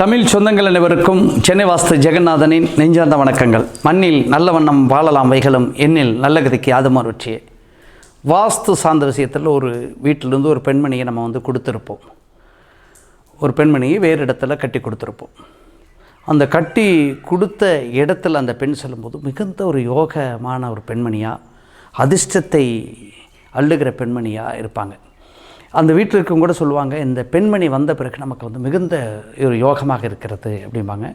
தமிழ் சொந்தங்கள் அனைவருக்கும் சென்னை வாஸ்து ஜெகநாதனின் நெஞ்சார்ந்த வணக்கங்கள். மண்ணில் நல்ல வண்ணம் வாழலாம் வைகளும் எண்ணில் நல்ல கதிக்கு யாதுமார் வெற்றியே. வாஸ்து சார்ந்த விஷயத்தில் ஒரு வீட்டிலேருந்து ஒரு பெண்மணியை நம்ம வந்து கொடுத்துருப்போம். ஒரு பெண்மணியை வேறு இடத்துல கட்டி கொடுத்துருப்போம். அந்த கட்டி கொடுத்த இடத்துல அந்த பெண் சொல்லும்போது மிகுந்த ஒரு யோகமான ஒரு பெண்மணியாக அதிர்ஷ்டத்தை அள்ளுகிற பெண்மணியாக இருப்பாங்க. அந்த வீட்டில் இருக்கவங்க கூட சொல்லுவாங்க இந்த பெண்மணி வந்த பிறகு நமக்கு வந்து மிகுந்த ஒரு யோகமாக இருக்கிறது அப்படிம்பாங்க.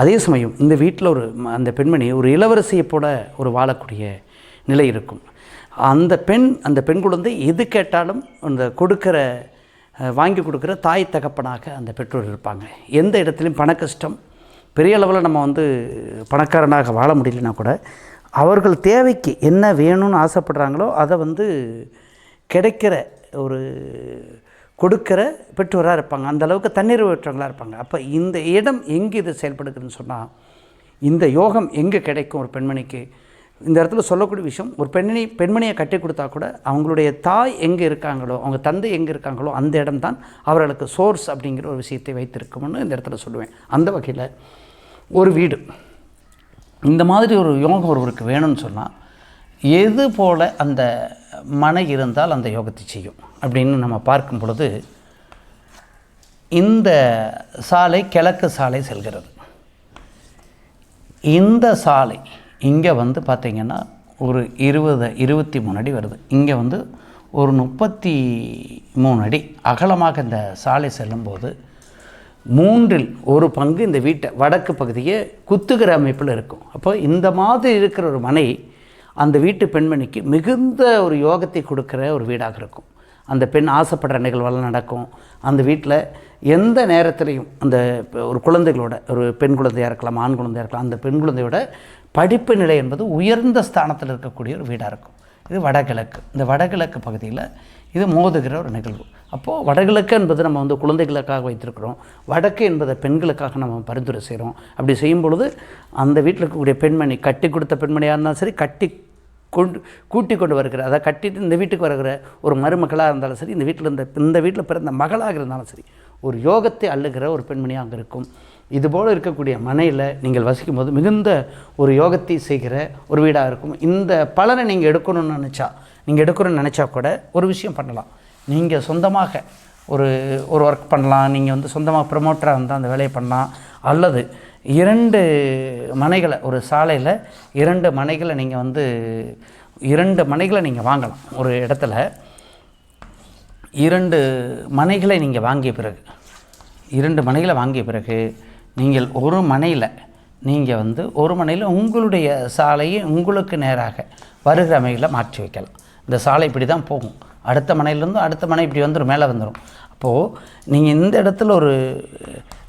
அதே சமயம் இந்த வீட்டில் ஒரு அந்த பெண்மணி ஒரு இளவரசியை போல ஒரு வாழக்கூடிய நிலை இருக்கும். அந்த பெண் அந்த பெண் குழந்தை எது கேட்டாலும் அந்த கொடுக்கிற வாங்கி கொடுக்குற தாய் தகப்பனாக அந்த பெற்றோர் இருப்பாங்க. எந்த இடத்துலையும் பண கஷ்டம் பெரிய அளவில் நம்ம வந்து பணக்காரனாக வாழ முடியலனா கூட அவர்கள் தேவைக்கு என்ன வேணும்னு ஆசைப்படுறாங்களோ அதை வந்து கிடைக்கிற ஒரு கொடுக்கிற பெற்றோராக இருப்பாங்க. அந்த அளவுக்கு தண்ணீர் பெற்றவங்களாக இருப்பாங்க. அப்போ இந்த இடம் எங்கே இது செயல்படுதுன்னு சொன்னால் இந்த யோகம் எங்கே கிடைக்கும் ஒரு பெண்மணிக்கு? இந்த இடத்துல சொல்லக்கூடிய விஷயம் ஒரு பெண்மணி பெண்மணியை கட்டி கொடுத்தா கூட அவங்களுடைய தாய் எங்கே இருக்காங்களோ அவங்க தந்தை எங்கே இருக்காங்களோ அந்த இடம்தான் அவர்களுக்கு சோர்ஸ் அப்படிங்கிற ஒரு விஷயத்தை வைத்திருக்கும்னு இந்த இடத்துல சொல்லுவேன். அந்த வகையில் ஒரு வீடு. இந்த மாதிரி ஒரு யோகம் ஒருவருக்கு வேணும்னு சொன்னால் எது போல் அந்த மனை இருந்தால் அந்த யோகத்தை செய்யும். அப்படின்னு நம்ம பார்க்கும் பொழுது இந்த சாலை கிழக்கு சாலை செல்கிறது. இந்த சாலை இங்கே வந்து பார்த்திங்கன்னா ஒரு இருபது இருபத்தி மூணு அடி வருது. இங்கே வந்து ஒரு முப்பத்தி மூணு அடி அகலமாக இந்த சாலை செல்லும்போது மூன்றில் ஒரு பங்கு இந்த வீட்டை வடக்கு பகுதியே குத்துகிற அமைப்பில் இருக்கும். அப்போ இந்த மாதிரி இருக்கிற ஒரு மனை அந்த வீட்டு பெண்மணிக்கு மிகுந்த ஒரு யோகத்தை கொடுக்குற ஒரு வீடாக இருக்கும். அந்த பெண் ஆசைப்படுற நிகழ்வெல்லாம் நடக்கும். அந்த வீட்டில் எந்த நேரத்துலையும் அந்த ஒரு குழந்தைகளோட ஒரு பெண் குழந்தையாக இருக்கலாம் ஆண் குழந்தையாக இருக்கலாம் அந்த பெண் குழந்தையோட படிப்பு நிலை என்பது உயர்ந்த ஸ்தானத்தில் இருக்கக்கூடிய ஒரு வீடாக இருக்கும். இது வடகிழக்கு. இந்த வடகிழக்கு பகுதியில் இது மோதுகிற ஒரு நிகழ்வு. அப்போது வடகிழக்கு என்பது நம்ம வந்து குழந்தைகளுக்காக வைத்திருக்கிறோம். வடக்கு என்பதை பெண்களுக்காக நம்ம பரிந்துரை செய்கிறோம் அப்படி செய்யும் பொழுது அந்த வீட்டில் இருக்கக்கூடிய பெண்மணி கட்டி கொடுத்த பெண்மணியாக இருந்தாலும் சரி கட்டி கொண்டு கூட்டி கொண்டு வருகிற அதை கட்டிட்டு இந்த வீட்டுக்கு வருகிற ஒரு மருமகளாக இருந்தாலும் சரி இந்த வீட்டில் இருந்த இந்த வீட்டில் பிறந்த மகளாக இருந்தாலும் சரி ஒரு யோகத்தை அள்ளுகிற ஒரு பெண்மணியாக அங்கே இருக்கும். இதுபோல் இருக்கக்கூடிய மனையில் நீங்கள் வசிக்கும்போது மிகுந்த ஒரு யோகத்தை செய்கிற ஒரு வீடாக இருக்கும். இந்த பலனை நீங்கள் எடுக்கணும்னு நினச்சா நீங்கள் எடுக்கணும்னு நினச்சா கூட ஒரு விஷயம் பண்ணலாம். நீங்கள் சொந்தமாக ஒரு ஒரு ஒர்க் பண்ணலாம். நீங்கள் வந்து சொந்தமாக ப்ரமோட்டராக இருந்தால் அந்த வேலையை பண்ணலாம். அல்லது இரண்டு மனைகளை ஒரு சாலையில் இரண்டு மனைகளை நீங்கள் வந்து இரண்டு மனைகளை நீங்கள் வாங்கலாம். ஒரு இடத்துல இரண்டு மனைகளை நீங்கள் வாங்கிய பிறகு இரண்டு மனைகளை வாங்கிய பிறகு நீங்கள் ஒரு மனையில் நீங்கள் வந்து ஒரு மனையில் உங்களுடைய சாலையை உங்களுக்கு நேராக வருகிற அமைகளை மாற்றி வைக்கலாம். இந்த சாலை இப்படி தான் போகும். அடுத்த மனையிலேருந்து அடுத்த மனை இப்படி வந்துடும் மேலே வந்துடும் அப்போது நீங்கள் இந்த இடத்துல ஒரு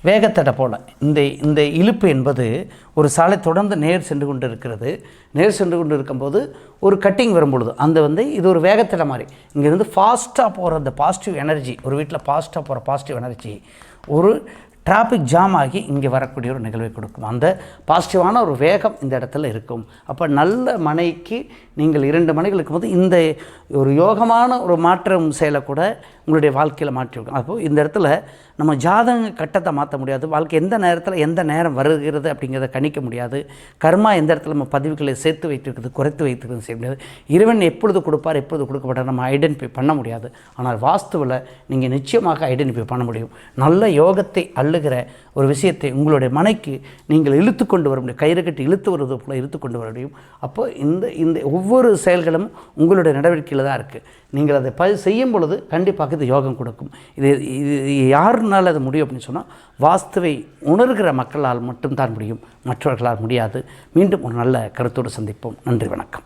வேகத்தடை போல. இந்த இந்த இழுப்பு என்பது ஒரு சாலை தொடர்ந்து நேர் சென்று கொண்டு இருக்கிறது நேர் சென்று கொண்டு இருக்கும்போது ஒரு கட்டிங் வரும்பொழுது அந்த வந்து இது ஒரு வேகத்தடை மாதிரி இங்கேருந்து ஃபாஸ்ட்டாக போகிற அந்த பாசிட்டிவ் எனர்ஜி ஒரு வீட்டில் ஃபாஸ்ட்டாக போகிற பாசிட்டிவ் எனர்ஜி ஒரு டிராஃபிக் ஜாம் ஆகி இங்கே வரக்கூடிய ஒரு நிகழ்வை கொடுக்கும். அந்த பாசிட்டிவான ஒரு வேகம் இந்த இடத்துல இருக்கும். அப்போ நல்ல மனைக்கு நீங்கள் இரண்டு மனைகள் இருக்கும்போது இந்த ஒரு யோகமான ஒரு மாற்றம் செயலை கூட உங்களுடைய வாழ்க்கையில் மாற்றி அப்போது இந்த இடத்துல நம்ம ஜாதக கட்டத்தை மாற்ற முடியாது. வாழ்க்கை எந்த நேரத்தில் எந்த நேரம் வருகிறது அப்படிங்கிறத கணிக்க முடியாது. கர்மா எந்த இடத்துல நம்ம பதிவுகளை சேர்த்து வைத்திருக்கிறது குறைத்து வைத்திருக்கிறது செய்ய முடியாது. இறைவன் எப்பொழுது கொடுப்பார் எப்பொழுது கொடுக்கப்பட்டார் நம்ம ஐடென்டிஃபை பண்ண முடியாது. ஆனால் வாஸ்துவில் நீங்கள் நிச்சயமாக ஐடென்டிஃபை பண்ண முடியும். நல்ல யோகத்தை அள்ளுகிற ஒரு விஷயத்தை உங்களுடைய மனைக்கு நீங்கள் இழுத்து கொண்டு வர முடியும். கயிறு கட்டி இழுத்து வருவது போல் இழுத்து கொண்டு வர முடியும். அப்போ இந்த இந்த ஒவ்வொரு செயல்களும் உங்களுடைய நடவடிக்கையில் தான் இருக்குது நீங்கள் அதை ப செய்யும் பொழுது கண்டிப்பாக இது யோகம் கொடுக்கும். இது இது யாருனால அது முடியும் அப்படின்னு சொன்னால் வாஸ்துவை உணர்கிற மக்களால் மட்டும்தான் முடியும். மற்றவர்களால் முடியாது. மீண்டும் ஒரு நல்ல கருத்தோடு சந்திப்போம். நன்றி வணக்கம்.